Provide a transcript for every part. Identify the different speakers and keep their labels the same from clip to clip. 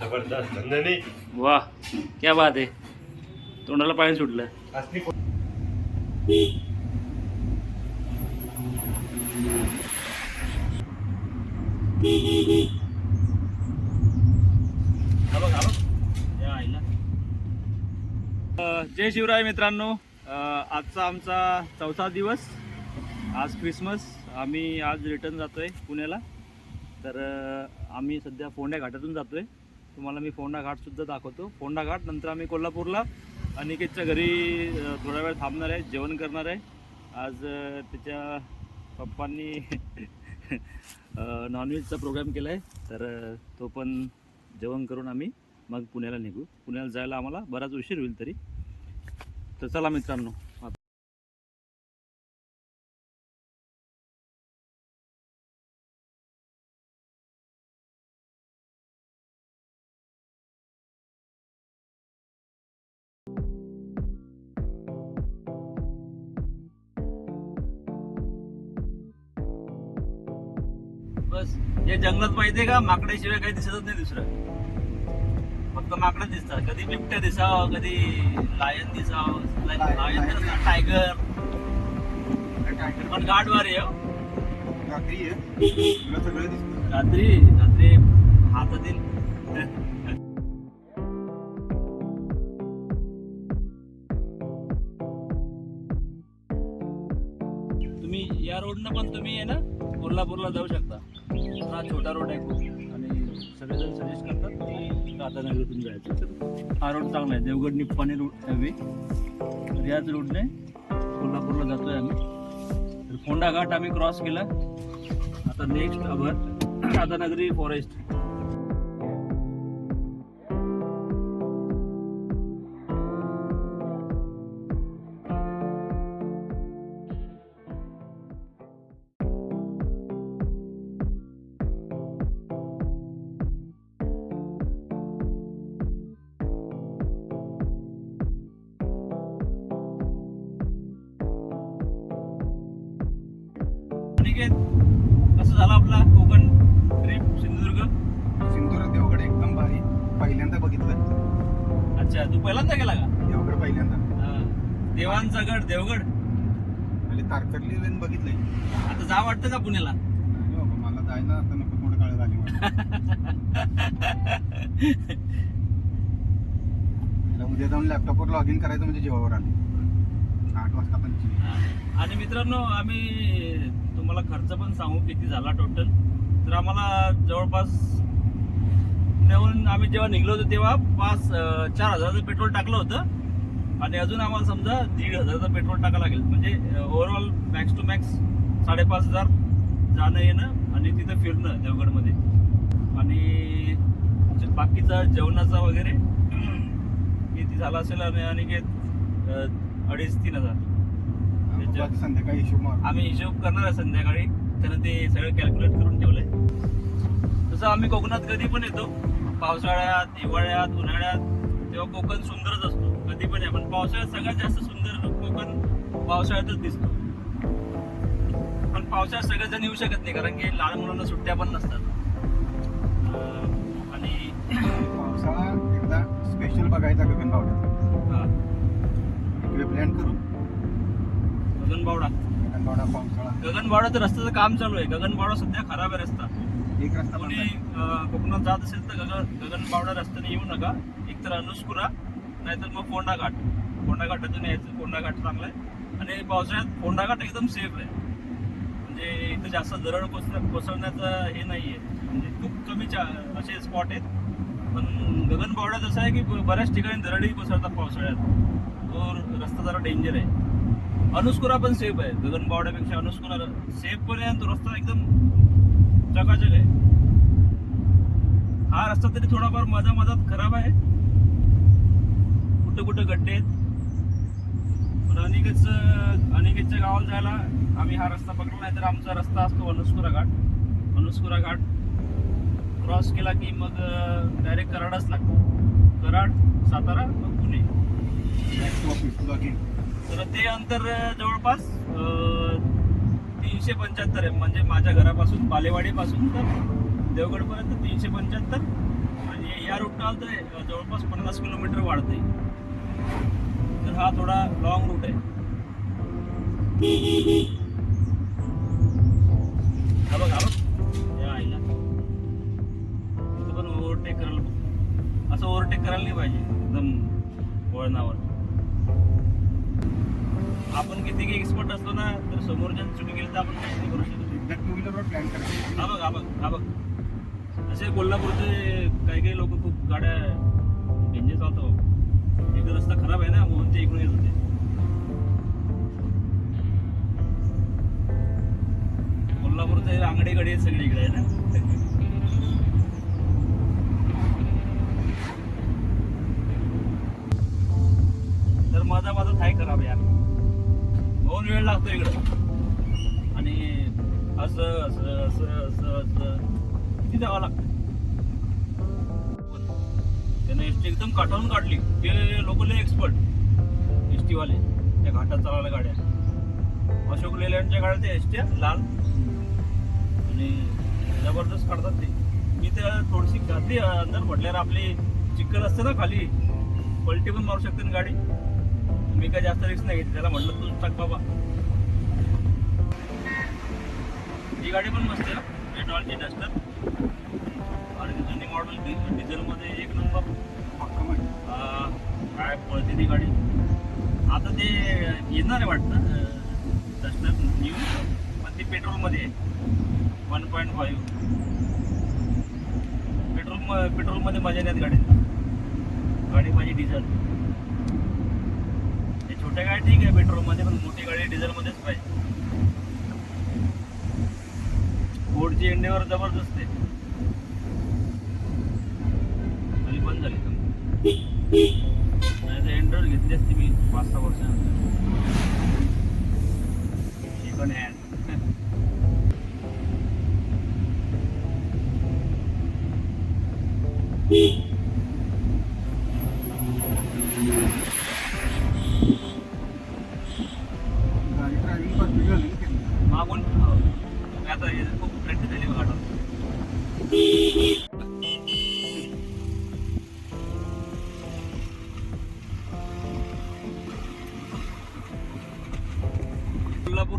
Speaker 1: जबरदस्त. नंदनी.
Speaker 2: वा क्या बात आहे. तोंडाला पाणी सुटलं.
Speaker 1: असली को-
Speaker 2: हा बघ, हा बघ. या आईला. अ, जय शिवराय मित्रांनो. अ, आजचा आमचा चौथा दिवस. आज क्रिसमस आम्ही आज रिटर्न जातोय पुण्याला. तर अ, आम्ही सध्या फोंडा घाटातून जातोय. तुम्हाला मी फोंडा घाट सुद्धा दाखवतो. फोंडा घाट नंतर आम्ही कोल्हापूरला अनिकेतच्या घरी थोडा वेळ थांबणार आहे जेवण करणार आहे. आज त्याच्या पप्पांनी नॉनव्हेजचा प्रोग्राम केला आहे तर तो पण जेवण करून आम्ही मग पुण्याला निघू. पुण्याला जायला आम्हाला बराच उशीर होईल तरी. तर चला मित्रांनो या जंगलात माहितीये का? माकडाशिवाय काही दिसतच नाही दुसरं. फक्त माकडं दिसतात. कधी बिबट्या दिसावं कधी लायन दिसावं. लायन तर टायगर पण गाड वारे हो.
Speaker 1: रात्री आहे.
Speaker 2: रात्री रात्री हातातील तुम्ही या रोडनं पण तुम्ही आहे ना कोल्हापूरला जाऊ शकता. हा छोटा रोड आहे खूप. आणि सगळेजण सजेस्ट करतात की राधानगरीतून जायचं. हा रोड चांगला आहे. देवगड निप्पाणी रोड हवे तर याच रोडने कोल्हापूरला जातोय आम्ही. तर फोंडा घाट आम्ही क्रॉस केला. आता नेक्स्ट अभर राधानगरी फॉरेस्ट
Speaker 1: भारी पहिल्यांदा बघितलं.
Speaker 2: अच्छा तू पहिल्यांदा गेला का?
Speaker 1: देवगड पहिल्यांदा.
Speaker 2: हा. देवांचा गड देवगड.
Speaker 1: आणि तारकर्ली लेन बघितलंय.
Speaker 2: आता जा वाटतं का पुण्याला?
Speaker 1: नाही बाबा मला जायला आता नको थोडं काळ झाली मला मला उद्या जाऊन लॅपटॉपवर लॉग इन करायचं म्हणजे जीवावर आले. आठ वाजता पण
Speaker 2: आणि मित्रांनो आम्ही तुम्हाला खर्च पण सांगू किती झाला टोटल तर आम्हाला जवळपास पुण्याहून आम्ही जेव्हा निघलो होतो तेव्हा पाच चार हजाराचं पेट्रोल टाकलं होतं. आणि अजून आम्हाला समजा दीड हजाराचं पेट्रोल टाकावं लागेल. म्हणजे ओव्हरऑल मॅक्स टू मॅक्स साडेपाच हजार जाणं येणं आणि तिथं फिरणं देवगडमध्ये. आणि बाकीचा जेवणाचा वगैरे किती झाला असेल आणि अडीच तीन हजार.
Speaker 1: संध्याकाळी हिशोब
Speaker 2: आम्ही हिशोब करणार आहे संध्याकाळी. त्यानं ते सगळं कॅल्क्युलेट करून ठेवलंय. तसं आम्ही कोकणात कधी पण येतो. पावसाळ्यात हिवाळ्यात उन्हाळ्यात तेव्हा कोकण सुंदरच असतो. कधी पण आहे पण पावसाळ्यात सगळ्यात जास्त सुंदर कोकण पावसाळ्यातच दिसतो. पण पावसाळ्यात सगळेजण येऊ शकत नाही कारण की लहान मुलांना सुट्ट्या पण नसतात. आणि
Speaker 1: पावसाळा एकदा स्पेशल बघायचा गगनबावड्यात
Speaker 2: हा,
Speaker 1: इकडे प्लॅन करू?
Speaker 2: गगनबावडा.
Speaker 1: गगनबावडा पावसाळा.
Speaker 2: गगनबावड्याचं रस्त्याचं काम चालू आहे. गगनबावडा सध्या खराब आहे रस्ता.
Speaker 1: एक रस्ता
Speaker 2: कोणी कोकणात जात असेल तर गगन गगनबावडा रस्त्याने येऊ नका. एकतर अनुस्कुरा नाहीतर मग फोंडा घाट फोंडा घाटातून यायचं. फोंडा घाट चांगला आहे. आणि पावसाळ्यात फोंडा घाट एकदम सेफ आहे. म्हणजे इथं जास्त दरड कोसळ कोसळण्याचं हे नाही आहे म्हणजे खूप कमी चा असे स्पॉट आहेत. पण गगनबावड्यात असं आहे की बऱ्याच ठिकाणी दरडही कोसळतात पावसाळ्यात. तो रस्ता जरा डेंजर आहे. अनुस्कुरा पण सेफ आहे. गगनबावड्यापेक्षा अनुस्कुरा सेफ पण आहे आणि तो रस्ता एकदम चकाचक आहे हा रस्ता तरी थोडाफार मधा मधात खराब आहे. कुठं कुठं गड्डे आहेत. पण अनिकेतच अनिकेतच्या गावाला जायला आम्ही हा रस्ता पकडला नाही तर आमचा रस्ता असतो अनुस्कुरा घाट. अनुस्कुरा घाट क्रॉस केला की मग डायरेक्ट कराडच लागतो. कराड सातारा मग पुणे. तर ते अंतर जवळपास तीनशे पंच्याहत्तर आहे. म्हणजे माझ्या घरापासून बालेवाडीपासून तर देवगडपर्यंत तीनशे पंच्याहत्तर. आणि या रूटनं आलं तर जवळपास पन्नास किलोमीटर वाढते तर हा थोडा लॉंग रूट आहे. हा बघ या आईला. तिथं पण ओव्हरटेक करायला असं ओव्हरटेक करायला नाही पाहिजे. एकदम वळणावर. आपण किती एक्सपर्ट असलो ना तर समोरच्या चुकी गेली तर आपण काही नाही करू शकत.
Speaker 1: टू व्हीलरवर प्लॅन करायचं
Speaker 2: हा बघ हा बघ हा बघ. असे कोल्हापूरचे काही काही लोक खूप गाड्या डेंजर चालतो एक रस्ता खराब आहे ना म्हणून ते इकडून येत होते. कोल्हापूरचे आंगडे गडे सगळीकडे आहे ना? तर माझा माझा थाय खराब आहे यार. दोन वेळ लागतो इकडं. आणि असं असं असं असं असं. किती जावं लागतं? त्यानं एस टी एकदम काठावून काढली. ते लोकल एक्सपर्ट एस वाले त्या घाटात चालवल्या गाड्या. अशोक लेल्यांच्या गाड्या त्या एस ट्या लाल. आणि जबरदस्त काढतात ते. मी त्या थोडीशी घातली अंदर म्हटल्यावर आपली चिकल असते ना खाली. पलटी पण मारू शकते ना गाडी. मी काय जास्त रिस्क नाही घेतली. त्याला म्हटलं तू टाक बाबा. ही गाडी पण मस्त आहे. पेट्रोलची डस्टर आणि जुनी मॉडेल डिझेलमध्ये एक नंबर काय पळते ती गाडी? आता ते येणार आहे वाटतं डस्टर न्यू पण ती पेट्रोलमध्ये आहे. वन पॉईंट फाईव्ह पेट्रोल पेट्रोलमध्ये मजा नाही येत गाडी माझी डिझेल ते छोट्या गाडी ठीक आहे पेट्रोलमध्ये पण मोठी गाडी डिझेलमध्येच पाहिजे. फोर्डची एंडेवर जबरदस्त आहे. तरी बंद झाली नाही तर एंड्रॉइड घेतली असती मी पाच सहा वर्षानंतर. सेकंड हँड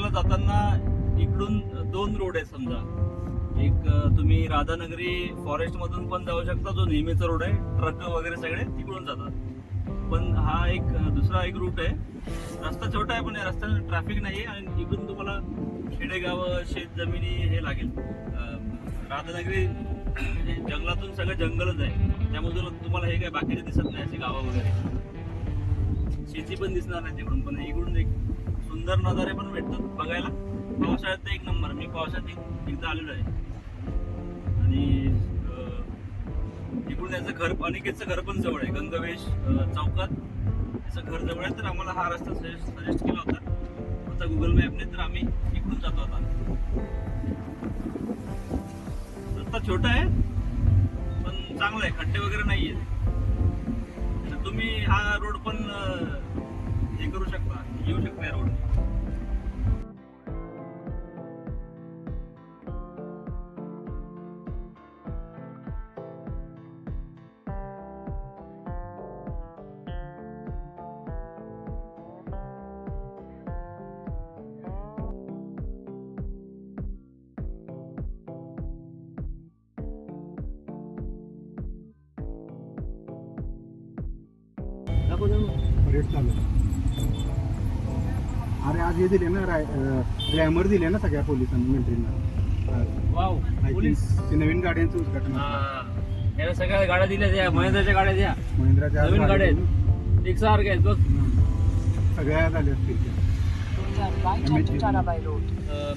Speaker 2: कोल्हापूरला जाताना इकडून दोन रोड आहे समजा. एक तुम्ही राधानगरी फॉरेस्ट मधून पण जाऊ शकता जो नेहमीचा रोड आहे. ट्रक वगैरे सगळे तिकडून जातात. पण हा एक दुसरा एक रूट आहे. रस्ता छोटा आहे पण या रस्त्यात ट्रॅफिक नाही आहे आणि इकडून तुम्हाला खेडेगाव शेत जमिनी हे लागेल. राधानगरी म्हणजे जंगलातून सगळं जंगलच आहे. त्यामधून तुम्हाला हे काय बाकीचे दिसत नाही अशी गावं वगैरे. शेती पण दिसणार नाही तिकडून पण इकडून एक सुंदर नजारे पण भेटतात बघायला. पावसाळ्यात एक नंबर. मी पावसाळ्यात एक- एकदा आलेलो आहे. आणि तिकडून इकडून याचं घर अनिकेतचं घर पण जवळ आहे. गंगवेश चौकात. त्याचं घर जवळ आहे तर आम्हाला हा रस्ता सजेस्ट सजेस्ट केला होता. आता गुगल मॅपने तर आम्ही इकडून जातो आता. रस्ता छोटा आहे पण चांगला आहे. खड्डे वगैरे नाही आहेत तुम्ही हा रोड पण हे करू शकता. येऊ शकता या रोडने
Speaker 1: परेड चालू आहे. अरे आज हे दिले ना ग्लॅमर दिले ना सगळ्या पोलिसांनी मिलिटरीना
Speaker 2: वाव पोलीस.
Speaker 1: ते नवीन गाड्यांचं उद्घाटन
Speaker 2: हा. याला सगळ्या गाड्या दिल्या द्या महिंद्राच्या गाड्या द्या
Speaker 1: महिंद्राच्या
Speaker 2: नवीन गाड्या आहेत. एकसारख्या आहेत बघ.
Speaker 1: सगळ्या झाल्या असतील त्या.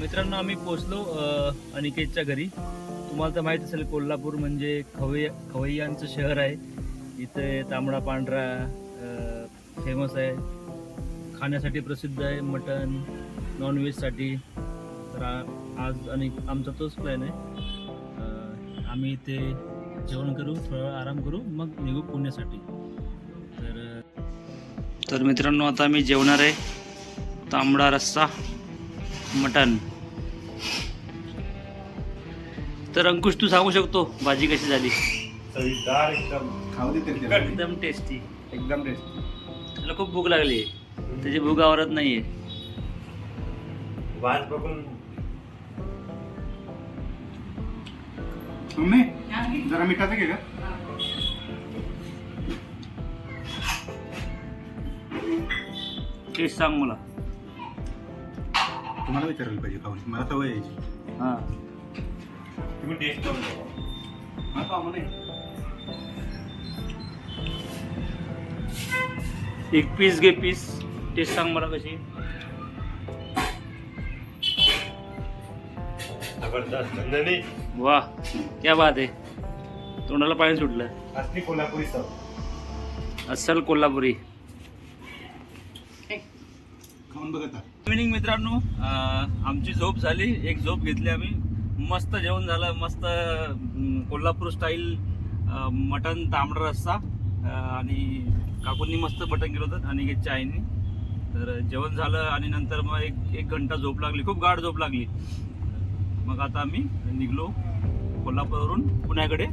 Speaker 2: मित्रांनो आम्ही पोचलो अ, अनिकेतच्या घरी. तुम्हाला तर माहीत असेल कोल्हापूर म्हणजे खवय खवय्यांचं शहर आहे. इथे तांबडा पांढरा फेमस आहे. खाण्यासाठी प्रसिद्ध आहे मटन नॉनव्हेजसाठी तर आज आणि आमचा तोच प्लॅन आहे. आम्ही इथे जेवण करू थोडा आराम करू मग निघू पुण्यासाठी. तर तर मित्रांनो आता आम्ही जेवणार आहे तांबडा रस्सा मटन. तर अंकुश तू सांगू शकतो भाजी कशी झाली?
Speaker 3: चवीदार एकदम.
Speaker 1: खाऊ दे तरी त्याला.
Speaker 2: एकदम टेस्टी
Speaker 1: एकदम टेस्ट
Speaker 2: त्याला खूप भूक लागली. त्याची भूक आवरत नाहीये.
Speaker 3: वाट बघून.
Speaker 1: मम्मी जरा मिठाचं घे का
Speaker 2: टेस्ट सांग मला.
Speaker 1: तुम्हाला विचारायला पाहिजे खाऊन. मला सवय यायची
Speaker 2: हा.
Speaker 3: तुम्ही टेस्ट करून बघा.
Speaker 1: हा आहे
Speaker 2: एक पीस घे पीस टेस्ट सांग मला कशी.
Speaker 3: जबरदस्त.
Speaker 2: वा क्या बात आहे. तोंडाला पाणी सुटलं.
Speaker 3: असली कोल्हापुरी चव.
Speaker 2: अस्सल कोल्हापुरी.
Speaker 1: खाऊन बघत आहे.
Speaker 2: इव्हिनिंग मित्रांनो. अं, आमची झोप झाली. एक झोप घेतली आम्ही. मस्त जेवण झालं. मस्त अं, कोल्हापूर स्टाईल मटन तांबडा रस्सा अं, आणि काकूंनी मस्त मटन केलं होतं आणि चायनी. तर जेवण झालं आणि नंतर मग एक एक घंटा झोप लागली. खूप गाढ झोप लागली. मग आता आम्ही निघलो कोल्हापूरवरून पुण्याकडे.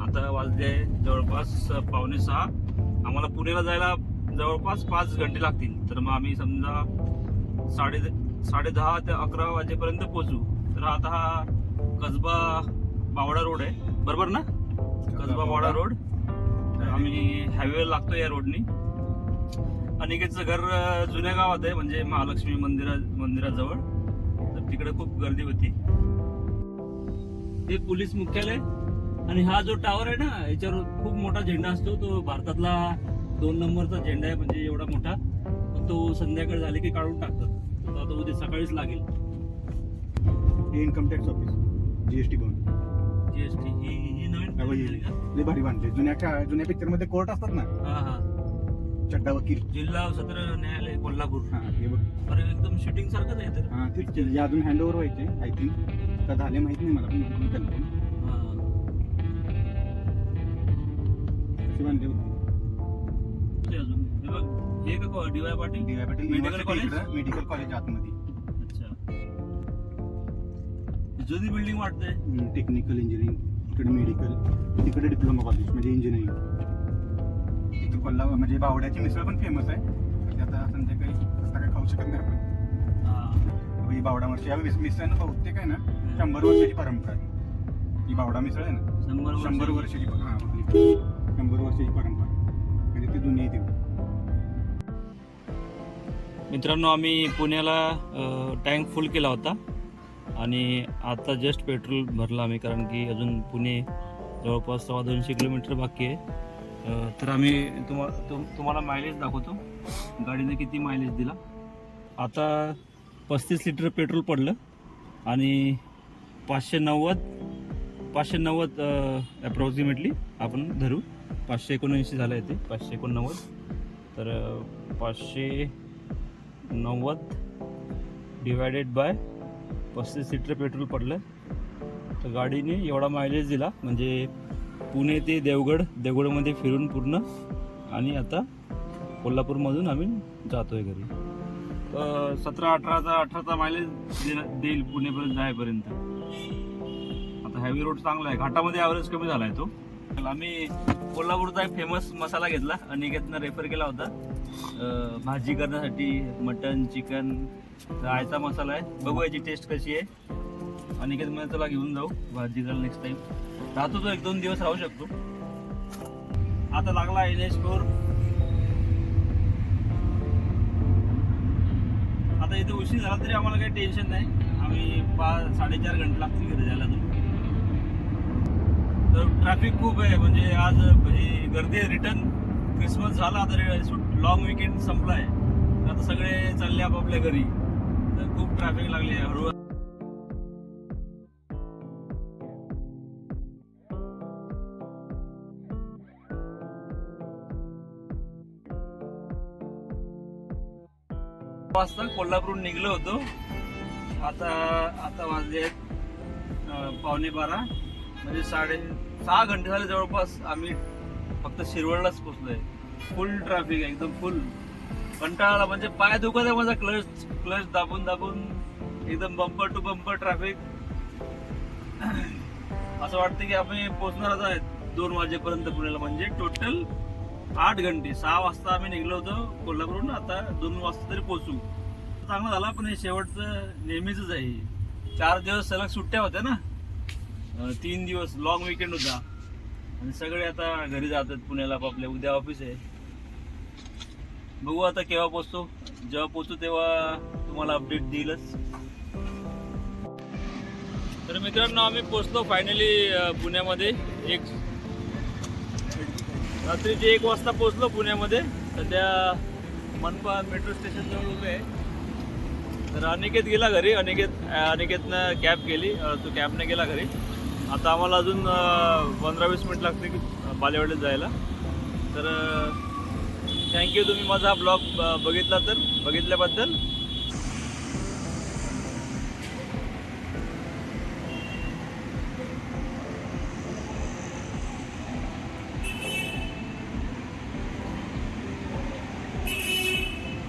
Speaker 2: आता वाजले जवळपास पावणे सहा. आम्हाला पुण्याला जायला जवळपास पाच घंटे लागतील. तर मग आम्ही समजा साडे साडे दहा ते अकरा वाजेपर्यंत पोहोचू. तर आता हा कसबा बावडा रोड आहे. बरोबर ना? कसबा बावडा रोड. तर आम्ही हायवे लागतो या रोडनी अनिकेतचं घर जुन्या गावात आहे म्हणजे महालक्ष्मी मंदिरा मंदिराजवळ. तर तिकडे खूप गर्दी होती. हे पोलीस मुख्यालय आणि हा जो टावर आहे ना याच्यावर खूप मोठा झेंडा असतो. तो भारतातला दोन नंबरचा झेंडा आहे म्हणजे एवढा मोठा. तो संध्याकाळ झाले की काढून टाकतात. तो आता उद्या सकाळीच लागेल.
Speaker 1: हे income tax office GST Bhavan.
Speaker 2: GST ही नवीन
Speaker 1: भारी बांधले. जुन्या जुन्या पिक्चरमध्ये कोर्ट असतात ना?
Speaker 2: हा हा.
Speaker 1: चड्डा वकील.
Speaker 2: जिल्हा सत्र न्यायालय कोल्हापूर.
Speaker 1: हा हे बघ.
Speaker 2: एकदम शूटिंग सारखंच आहे तर
Speaker 1: हा तेच हे अजून हँड ओव्हर व्हायचे आय थिंक का झाले माहीत नाही मला पण कन्फर्म
Speaker 2: हा.
Speaker 1: कसे बांधले होते
Speaker 2: ते अजून. हे बघ हे का D Y Patil
Speaker 1: D Y Patil
Speaker 2: Medical college?
Speaker 1: Medical college आतमध्ये.
Speaker 2: अच्छा. जुनी बिल्डिंग वाटते
Speaker 1: टेक्निकल इंजिनिअरिंग इकडे मेडिकल तिकडे डिप्लोमा कॉलेज म्हणजे इंजिनिअरिंग कोल्हापूर म्हणजे बावड्याची मिसळ पण फेमस आहे. ते आता संध्याकाळी काय खाऊ शकत नाही आपण.
Speaker 2: हा.
Speaker 1: ही बावडा मिसळ या मिस- मिसळनं बहुतेक आहे ना शंभर वर्षाची परंपरा आहे. ही बावडा मिसळ आहे ना.
Speaker 2: शंभर
Speaker 1: शंभर
Speaker 2: वर्ष
Speaker 1: वर्षाची हा. शंभर वर्षाची परंपरा. म्हणजे ती जुनी आहे तेवढी
Speaker 2: मित्रांनो आम्ही पुण्याला टँक फुल केला होता. आणि आता जस्ट पेट्रोल भरलं आम्ही कारण की अजून पुणे जवळपास सव्वा दोनशे किलोमीटर बाकी आहे. तर आम्ही तुम्हा तुम तुम्हाला मायलेज दाखवतो. गाडीने किती मायलेज दिला. आता पस्तीस लिटर पेट्रोल पडलं आणि पाचशे नव्वद पाचशे नव्वद अप्रॉक्सिमेटली आपण धरू. पाचशे एकोणऐंशी झालं आहे ते पाचशे एकोणनव्वद. तर पाचशे नव्वद डिवायडेड बाय पस्तीस लिटर पेट्रोल पडलं. तर गाडीने एवढा मायलेज दिला म्हणजे पुणे ते देवगड देवगडमध्ये फिरून पूर्ण. आणि आता कोल्हापूरमधून आम्ही जातोय घरी. सतरा अठराचा अठराचा मायलेज देईल पुणेपर्यंत जायपर्यंत. आता हॅवी रोड चांगला आहे. घाटामध्ये ॲव्हरेज कमी झाला आहे तो. आम्ही कोल्हापूरचा एक फेमस मसाला घेतला. अनिकेतनं रेफर केला होता. भाजी करण्यासाठी मटन चिकन रायचा मसाला आहे. बघू याची टेस्ट कशी आहे. अनिकेत मध्ये चला घेऊन जाऊ भाजी करायला नेक्स्ट टाइम राहतो तो एक दोन दिवस राहू शकतो. आता लागला एन एच फोर आता इथे उशीर झाला तरी आम्हाला काही टेन्शन नाही. आम्ही पाच साडेचार घंटे लागतील घरी जायला तर ट्रॅफिक खूप आहे म्हणजे आज ही गर्दी आहे रिटर्न क्रिसमस झाला आता लॉंग विकेंड संपला आहे आता सगळे चालले आपापल्या घरी. तर खूप ट्रॅफिक लागली आहे. हळू वाजता कोल्हापूरहून निघलो होतो. आता आता वाजले आहेत, पावणे बारा. म्हणजे साडे सहा घंटे झाले जवळपास आम्ही फक्त शिरवळलाच पोचलोय फुल ट्रॅफिक आहे एकदम फुल कंटाळा म्हणजे पाय दुखत आहे माझा क्लच क्लच दाबून दाबून. एकदम बंपर टू बंपर ट्रॅफिक असं वाटतं की आपण पोचणार आहेत दोन वाजेपर्यंत पुण्याला. म्हणजे टोटल आठ घंटे सहा वाजता आम्ही निघलो होतो कोल्हापूरहून. आता दोन वाजता तरी पोहोचू. चांगलं झाला पण हे शेवटचं नेहमीच आहे. चार दिवस सलग सुट्ट्या होत्या ना. तीन दिवस लॉंग विकेंड होता. आणि सगळे आता घरी जातात पुण्याला आपल्या उद्या ऑफिस आहे. बघू आता केव्हा पोचतो जेव्हा पोचू तेव्हा तुम्हाला अपडेट देईलच. तर मित्रांनो आम्ही पोचलो फायनली पुण्यामध्ये. एक रात्रीचे एक वाजता पोचलो पुण्यामध्ये सध्या मनपा मेट्रो स्टेशन जवळ उभे आहे. तर अनिकेत गेला घरी. अनिकेत अनिकेतनं कॅब केली. तो कॅबने गेला घरी. आता आम्हाला अजून पंधरा वीस मिनिट लागते की बालेवाडीत जायला. तर थँक्यू तुम्ही माझा ब्लॉग बघितला तर बघितल्याबद्दल.